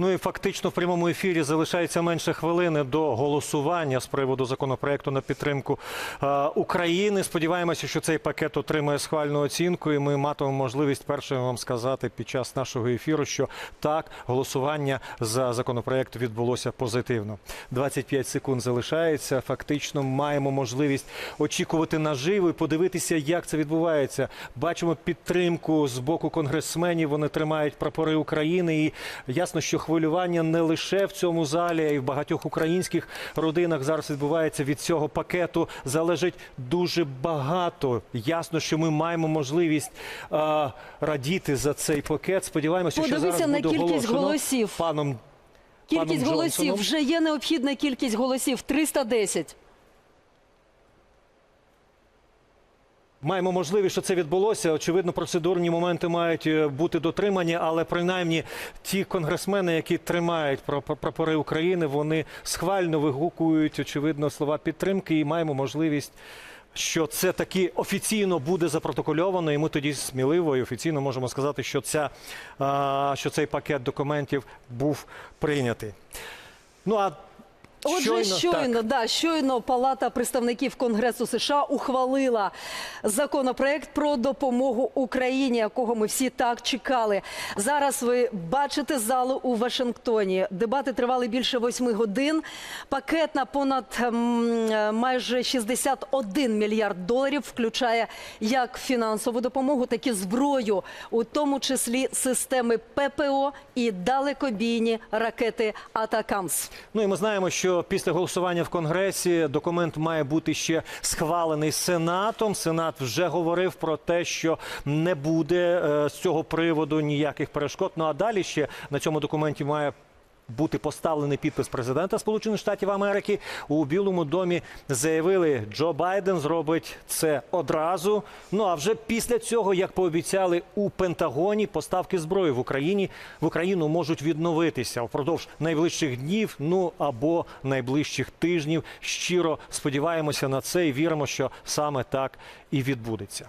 Ну і фактично в прямому ефірі залишається менше хвилини до голосування з приводу законопроекту на підтримку е, України. Сподіваємося, що цей пакет отримає схвальну оцінку, і ми матимемо можливість першим вам сказати під час нашого ефіру, що так голосування за законопроект відбулося позитивно. 25 секунд залишається. Фактично маємо можливість очікувати наживо і подивитися, як це відбувається. Бачимо підтримку з боку конгресменів. Вони тримають прапори України. І ясно, що хвилювання не лише в цьому залі, а й в багатьох українських родинах зараз відбувається від цього пакету. Залежить дуже багато. Ясно, що ми маємо можливість а, радіти за цей пакет. Сподіваємося, що зараз на буде кількість голосів. паном. Кількість голосів вже є необхідна кількість голосів 310. Маємо можливість, що це відбулося. Очевидно, процедурні моменти мають е, бути дотримані, але принаймні ті конгресмени, які тримають прапори України, вони схвально вигукують очевидно слова підтримки, і маємо можливість. Що це таки офіційно буде запротокольовано, і ми тоді сміливо і офіційно можемо сказати, що ця що цей пакет документів був прийнятий. Ну а Отже, щойно, так. да, щойно Палата представників Конгресу США ухвалила законопроект про допомогу Україні, якого ми всі так чекали. Зараз ви бачите залу у Вашингтоні. Дебати тривали більше восьми годин. Пакет на понад ем, е, майже 61 мільярд доларів включає як фінансову допомогу, так і зброю, у тому числі системи ППО і далекобійні ракети Атакамс. Ну і ми знаємо, що після голосування в Конгресі документ має бути ще схвалений Сенатом. Сенат вже говорив про те, що не буде е, з цього приводу ніяких перешкод. Ну а далі ще на цьому документі має. Бути поставлений підпис президента Сполучених Штатів Америки у Білому домі заявили, Джо Байден зробить це одразу. Ну а вже після цього, як пообіцяли у Пентагоні, поставки зброї в Україні в Україну можуть відновитися впродовж найближчих днів, ну або найближчих тижнів. Щиро сподіваємося на це і віримо, що саме так і відбудеться.